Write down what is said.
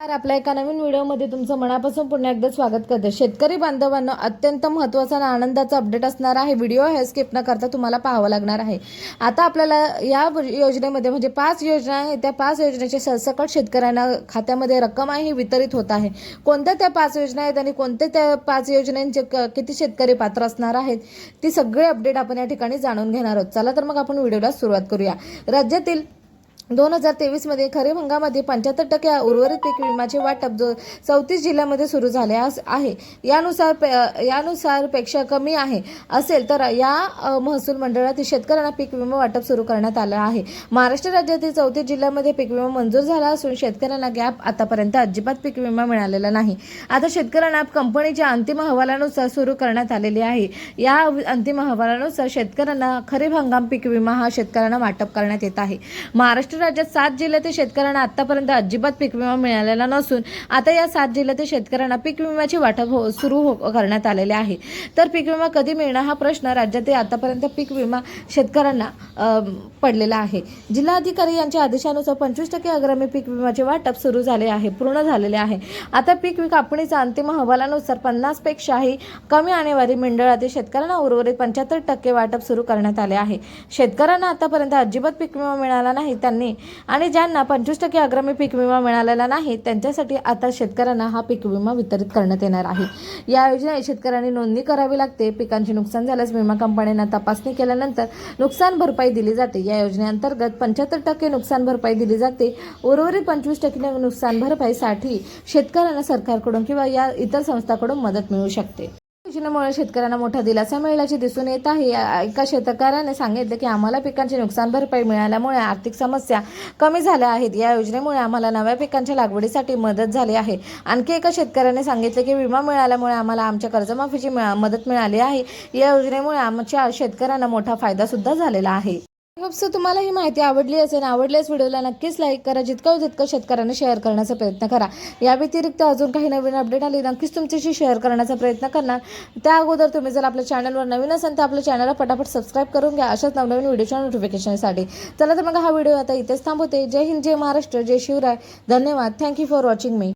आपल्या एका नवीन व्हिडिओमध्ये तुमचं मनापासून पुन्हा एकदा स्वागत करते. शेतकरी बांधवांना अत्यंत महत्त्वाचा आणि आनंदाचा अपडेट असणार आहे. व्हिडिओ हे स्किप न करता तुम्हाला पाहावं लागणार आहे. आता आपल्याला या योजनेमध्ये म्हणजे पाच योजना आहे त्या पाच योजनेचे सरसकट शेतकऱ्यांना खात्यामध्ये रक्कम आहे ही वितरित होत आहे. कोणत्या त्या पाच योजना आहेत आणि कोणत्या त्या पाच योजनांचे किती शेतकरी पात्र असणार आहेत ती सगळे अपडेट आपण या ठिकाणी जाणून घेणार आहोत. चला तर मग आपण व्हिडिओला सुरुवात करूया. राज्यातील दोन हजार तेवीसमध्ये खरीप हंगामामध्ये पंच्याहत्तर टक्के उर्वरित पीक विम्याचे वाटप जो चौतीस जिल्ह्यामध्ये सुरू झाले आहे. यानुसार पे- यानुसारपेक्षा कमी आहे असेल तर या महसूल मंडळातील शेतकऱ्यांना पीक विमा वाटप सुरू करण्यात आलं आहे. महाराष्ट्र राज्यातील चौतीस जिल्ह्यामध्ये पीक विमा मंजूर झाला असून शेतकऱ्यांना गॅप आतापर्यंत अजिबात पीक विमा मिळालेला नाही. आता शेतकऱ्यांना कंपनीच्या अंतिम अहवालानुसार सुरू करण्यात आलेली आहे. या अंतिम अहवालानुसार शेतकऱ्यांना खरीप हंगाम पीक विमा हा शेतकऱ्यांना वाटप करण्यात येत आहे. महाराष्ट्र राज्यात सात जिल्ह्यातील शेतकऱ्यांना आतापर्यंत अजिबात पीक विमा मिळालेला नसून आता या सात जिल्ह्यातील शेतकऱ्यांना पीक विम्याचे वाटप हो सुरू हो करण्यात आलेले आहे. तर पीक विमा कधी मिळणार हा प्रश्न राज्यातील आतापर्यंत पीक विमा शेतकऱ्यांना पडलेला आहे. जिल्हाधिकारी यांच्या आदेशानुसार पंचवीस टक्के अग्रमी पीक विम्याचे वाटप सुरू झाले आहे पूर्ण झालेले आहे. आता पीक कापणीचा अंतिम अहवालानुसार पन्नास पेक्षाही कमी आणेवारी मंडळातील शेतकऱ्यांना उर्वरित पंच्याहत्तर टक्के वाटप सुरू करण्यात आले आहे. शेतकऱ्यांना आतापर्यंत अजिबात पीक विमा मिळाला नाही त्यांनी आणि ज्यांना पंचवीस टक्के अग्रमी पीक विमा मिळालेला नाही त्यांच्यासाठी आता शेतकऱ्यांना हा पीक विमा वितरित करण्यात येणार आहे. या योजनेत शेतकऱ्यांनी नोंदणी करावी लागते. पिकांचे नुकसान झाल्यास विमा कंपन्यांना तपासणी केल्यानंतर नुकसान भरपाई दिली जाते. या योजनेअंतर्गत पंच्याहत्तर टक्के नुकसान भरपाई दिली जाते. उर्वरित पंचवीस टक्के नुकसान भरपाईसाठी शेतकऱ्यांना सरकारकडून किंवा या इतर संस्थांकडून मदत मिळू शकते. सिंचनामुळे शेतकऱ्यांना मोठा दिलासा मिळाल्याचे दिसून येत आहे. या- एका शेतकऱ्याने सांगितलं की आम्हाला पिकांची नुकसान भरपाई मिळाल्यामुळे आर्थिक समस्या कमी झाल्या आहेत. या योजनेमुळे आम्हाला नव्या पिकांच्या लागवडीसाठी मदत झाली आहे. आणखी एका शेतकऱ्याने सांगितले की विमा मिळाल्यामुळे आम्हाला आमच्या कर्जमाफीची मिळा- मदत मिळाली आहे. या योजनेमुळे आमच्या शेतकऱ्यांना मोठा फायदा सुद्धा झालेला आहे. हो, सो तुम्हाला ही माहिती आवडली असेल आवडल्यास व्हिडिओला नक्कीच लाईक करा. जितकं होईल तितकं शेतकऱ्यांना शेअर करण्याचा प्रयत्न करा. या व्यतिरिक्त अजून काही नवीन अपडेट आली नक्कीच तुमच्याशी शेअर करण्याचा प्रयत्न करणार. त्या अगोदर तुम्ही जर आपल्या चॅनलवर नवीन असाल तर आपल्या चॅनलला पटापट सबस्क्राईब करून घ्या. अशाच नवनवीन व्हिडिओच्या नोटिफिकेशनसाठी चला तर मग हा व्हिडिओ आता इथेच थांबवते. जय हिंद जय महाराष्ट्र जय शिवराय. धन्यवाद. Thank you for watching me